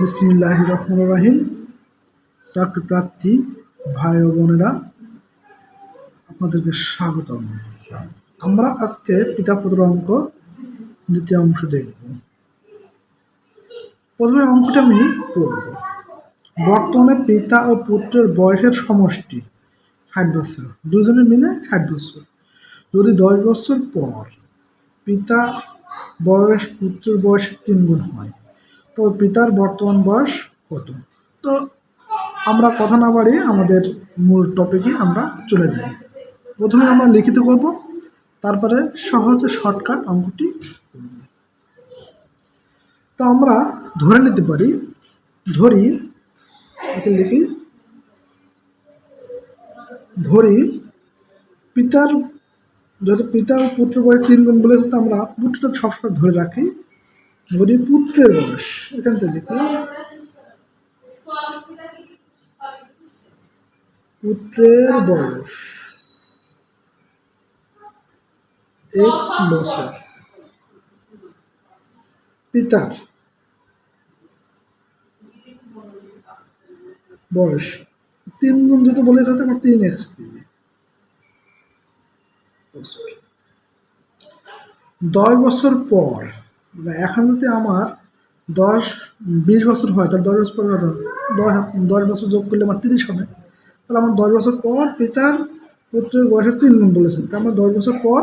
বিসমিল্লাহ রহমান রাহিম চাকরি প্রার্থী ভাই ও বোনেরা, আপনাদেরকে স্বাগতম। আমরা আজকে পিতা পুত্র অঙ্ক দ্বিতীয় অংশ দেখব। প্রথমে অঙ্কটা আমি পড়ব। বর্তমানে পিতা ও পুত্রের বয়সের সমষ্টি ষাট বছর। দুজনে মিলে ষাট বছর। যদি দশ বছর পর পিতা বয়স পুত্রের বয়সের তিন গুণ হয় তো পিতার বর্তমান বয়স কত? তো আমরা কথা না বাড়িয়ে আমাদের মূল টপিকে আমরা চলে যাই। প্রথমে আমরা লিখিত করব, তারপরে সহজে শর্টকাট অঙ্কটি তো আমরা ধরে নিতে পারি, ধরি লিখি, ধরি পিতার, যদি পিতা পুত্র বয়স তিন গুণ বলেছে, তো আমরা পুত্রটা সবসময় ধরে রাখি। ধরি পুত্রের বয়স। এখান থেকে লিখি। পুত্রের বয়স এক্স বছর। পিতার বয়স। তিন গুণ যদি বলে থাকে আমার তিন এক্স বছর। দশ বছর পর এখন যদি আমার দশ, বিশ বছর হয়, তাহলে দশ বছর পর দশ দশ বছর যোগ করলে আমার তিরিশ হবে। তাহলে আমার দশ বছর পর পিতার পুত্রের বয়সের তিন গুণ বলেছে। তা আমার দশ বছর পর,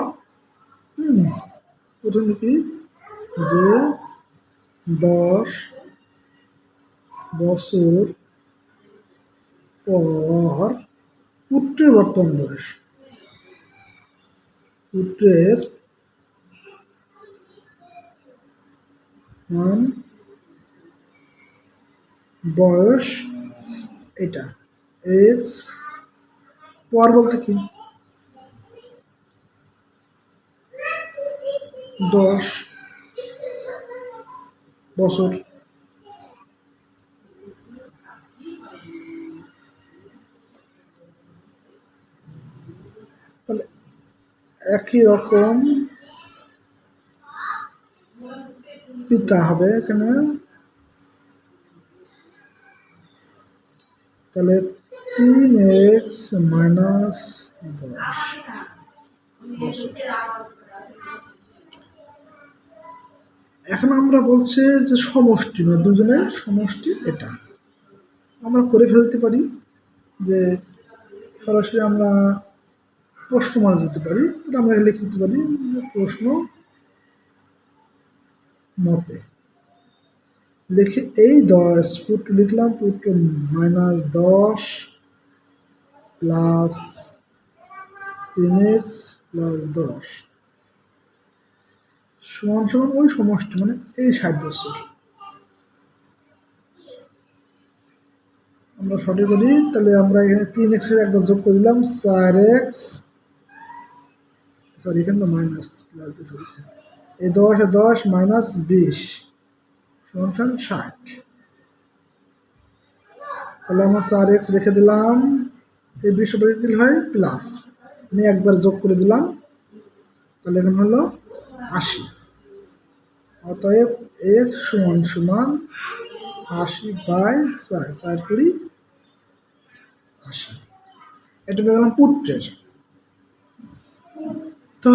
হুম, প্রথম কি? যে দশ বছর পর পুত্রের বর্তমান বয়স। পুত্রের মান বয়স এটা এক্স পর বলতে কি? দশ বছর। তাহলে একই রকম পিতা হবে এখানে। তাহলে তিন এক্স মাইনাস দশ। এখন আমরা বলছে যে সমষ্টি মানে দুজনের সমষ্টি এটা। আমরা করে ফেলতে পারি যে সরাসরি আমরা প্রশ্ন মারা যেতে পারি আমরা লিখে দিতে পারি প্রশ্ন মতে। এই দশ পুত্র লিখলাম পুত্র মাইনাস দশ প্লাস তিন প্লাস দশ। সমান সমান ওই সমষ্টি মানে এই ষাট বছর। আমরা সঠিক করি? তাহলে আমরা এখানে তিন এক্স একবার যোগ করে দিলাম, চার এক্স সরি এখানে মাইনাস প্লাস দিয়ে এই দশ দশ মাইনাস বিশ সমান ষাট। তাহলে আমরা চার এক্স রেখে দিলাম। এই বিশ দিলে হয়? প্লাস। আমি একবার যোগ করে দিলাম। তাহলে এখানে হলো আশি। অতএব এক্স সমান সমান আশি বাই চার চার কুড়ি আশি। এটা পেয়ে গেলাম পুত্রের। তো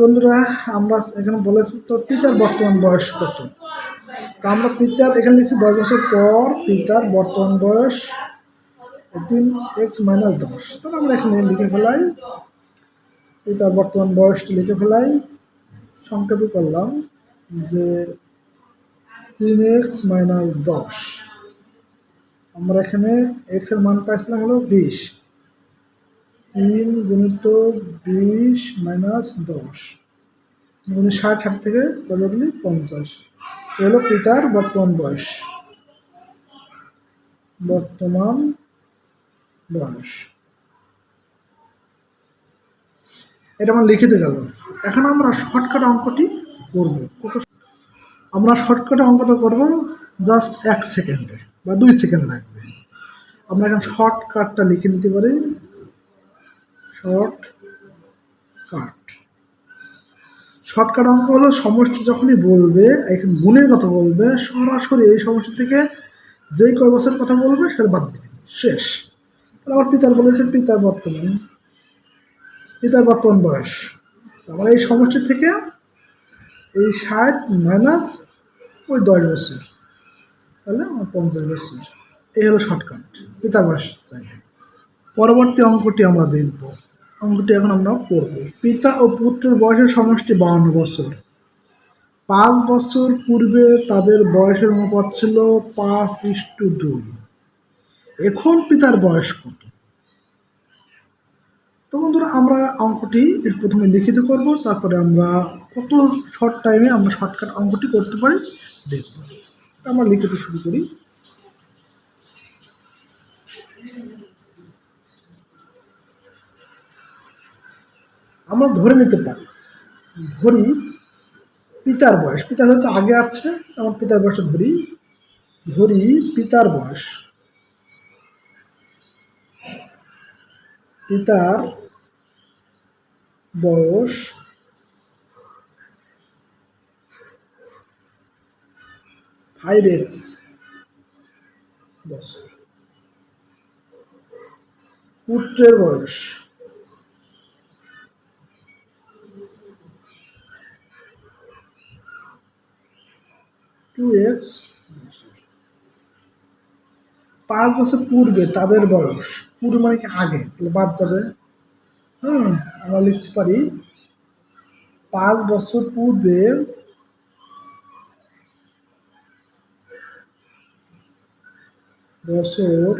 বন্ধুরা, আমরা এখানে বলেছি তো পিতার বর্তমান বয়স কত? তো আমরা পিতার এখানে লিখছি দশ বছর পর পিতার বর্তমান বয়স তিন এক্স মাইনাস দশ। তাহলে আমরা এখানে লিখে ফেলাই, পিতার বর্তমান বয়সটি লিখে ফেলাই, সংক্ষেপে করলাম যে তিন এক্স মাইনাস দশ। আমরা এখানে এক্সের মান পাইছিলাম হলো বিশ। তিন গুণিত বিশ মাইনাস দশ। গুণি ষাট ষাট থেকে বদলি পঞ্চাশ। এ হলো পিতার বর্তমান বয়স। বর্তমান বয়স। এটা আমার লিখিতে গেল এখন আমরা শর্টকাট অঙ্কটি করব। কত আমরা শর্টকাটে অঙ্কটা করব জাস্ট এক সেকেন্ডে বা দুই সেকেন্ড লাগবে। আমরা এখন শর্টকাটটা লিখে নিতে পারি। শর্ট কাট। শর্টকাট অঙ্ক হলো সমষ্টি যখনই বলবে এখানে গুণের কথা বলবে, সরাসরি এই সমষ্টি থেকে যেই কয় বছর কথা বলবে, সেটা বাদ দিবেন শেষ। তাহলে আমার পিতার বলেছে পিতার বর্তমান। পিতার বর্তমান বয়স। আমার এই সমষ্টি থেকে এই ষাট মাইনাস ওই দশ বছর। তাহলে আমার পঞ্চাশ বছর। এই হলো শর্টকাট পিতার বয়স চাইলে পরবর্তী অঙ্কটি আমরা দেখব। অঙ্কটি এখন আমরা পড়ব। পিতা ও পুত্রের বয়সের সমষ্টি বাউন্ন বছর। পাঁচ বছর পূর্বে তাদের বয়সের অনুপাত ছিল পাঁচ ইস্টু দুই। এখন পিতার বয়স কত? তো বন্ধুরা, আমরা অঙ্কটি প্রথমে লিখিত করব, তারপরে আমরা কত শর্ট টাইমে আমরা শর্টকাট অঙ্কটি করতে পারি দেখব। আমরা লিখিত শুরু করি। আমরা ধরে নিতে পারি। ধরি পিতার বয়স। পিতা হয়তো আগে আছে, আমার পিতার বয়স ধরি। ধরি পিতার বয়স। পিতার বয়স ফাইভ এক্স বছর। পুত্রের বয়স টু এক্স বছর পাঁচ বছর পূর্বে তাদের বয়স, পূর্বে মানে কি আগে? তাহলে বাদ যাবে। হুম, আমরা লিখতে পারি, পাঁচ বছর পূর্বে বছর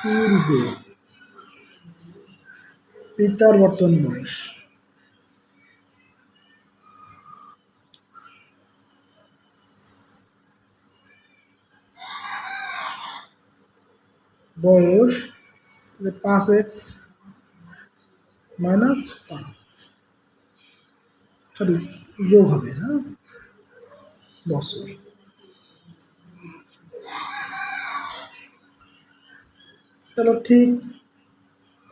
পূর্বে পিতার বর্তমান বয়স। বয়স পাঁচ এক্স মাইনাস পাঁচ। সরি, যোগ হবে হ্যাঁ? বছর। তাহলে ঠিক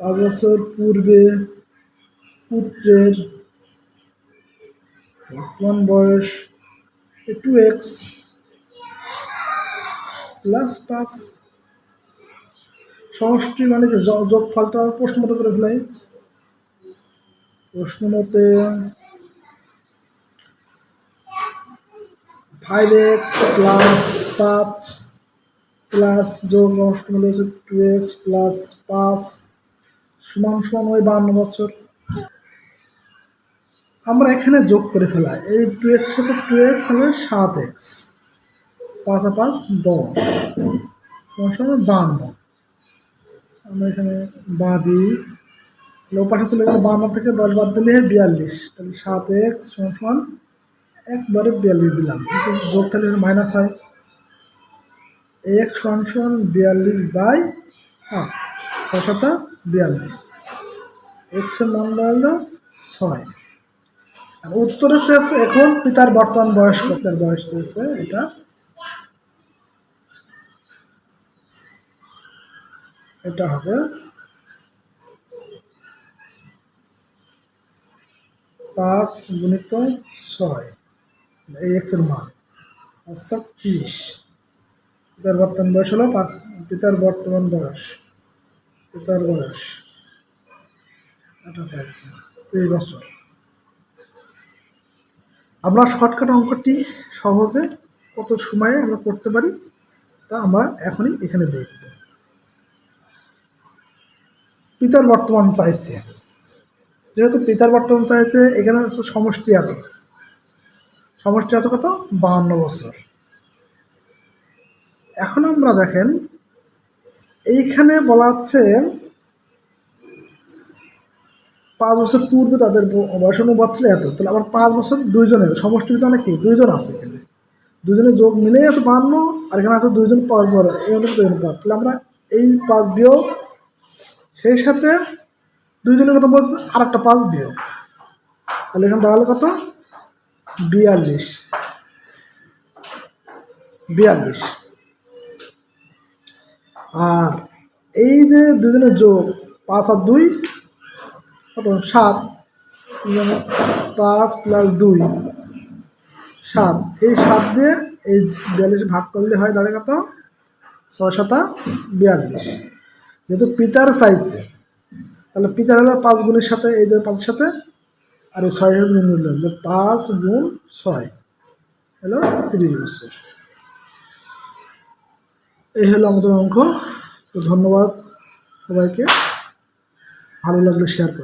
পাঁচ বছর পূর্বে পুত্রের বর্তমান বয়স টু এক্স প্লাস পাঁচ সমষ্টি মানে কি যোগফলটা প্রশ্ন মতো করে ফেলাই। প্রশ্ন মতে ফাইভ এক্স প্লাস পাঁচ প্লাস যোগ নষ্ট মূল্য হচ্ছে টু এক্স প্লাস পাঁচ সমান সমান ওই বান্ন বছর। আমরা এখানে যোগ করে ফেলাই। এই টু এক্স সাথে টু এক্স হবে সাত এক্স পাঁচ পাঁচ দশ। সমান সমান বান্ন আমরা এখানে বাদি তাহলে ওপাশে চলে গেলে বান্ন থেকে দশ বাদ দিলে বিয়াল্লিশ। তাহলে সাত এক্স সমান একবারে বিয়াল্লিশ দিলাম। কিন্তু যোগ তাহলে মাইনাস হয়। এক্স সমান সমান বিয়াল্লিশ বাই সাত। ছয় সাতা বিয়াল্লিশ। এক্সের মান দাঁড়াল ছয়। আর উত্তরে চেয়েছে এখন পিতার বর্তমান বয়স কত বয়স চেয়েছে এটা এটা হবে পাঁচ গুণিত ছয় এই এক্সের মান। আচ্ছা তিরিশ। পিতার বর্তমান বয়স হলো পাঁচ পিতার বর্তমান বয়স। পিতার বয়স এটা তিরিশ বছর। আমরা শর্টকাট অঙ্কটি সহজে কত সময়ে আমরা করতে পারি তা আমরা এখনই এখানে দেখব। পিতার বর্তমান চাইছে। যেহেতু পিতার বর্তমান চাইছে, এখানে হচ্ছে সমষ্টি এত সমষ্টি আছে কত? বাহান্ন বছর। এখন আমরা দেখেন, এইখানে বলা হচ্ছে পাঁচ বছর পূর্বে তাদের বয়স অনুপাত ছিল এত। তাহলে আবার পাঁচ বছর দুইজনের ভিতরে অনেক কি দুইজন আছে এখানে। দুজনের যোগ মিলেই আছে বান্ন আর এখানে আছে দুইজন পর পর এই অনুপাত। তাহলে আমরা এই পাঁচ বিয়োগ সেই সাথে দুইজনের কথা বলছে আর একটা পাঁচ বিয়োগ। তাহলে এখানে দাঁড়াল কত? বিয়াল্লিশ। বিয়াল্লিশ। আর এই যে দুজনের যোগ, পাঁচ আর দুই, কত? সাত। পাঁচ প্লাস দুই, সাত। এই সাত দিয়ে এই বিয়াল্লিশ ভাগ করলে হয় দাঁড়িয়ে কত? ছয় শতা বিয়াল্লিশ। যেহেতু পিতার চাইছে তাহলে পিতার হলো পাঁচ গুণের সাথে, এই যে পাঁচের সাথে, আর এই ছয়ের সাথে গুণ যে পাঁচ গুণ ছয়, হলো তিরিশ বছর। এই হলো আমাদের অঙ্ক, তো ধন্যবাদ সবাইকে, ভালো লাগলে শেয়ার করুন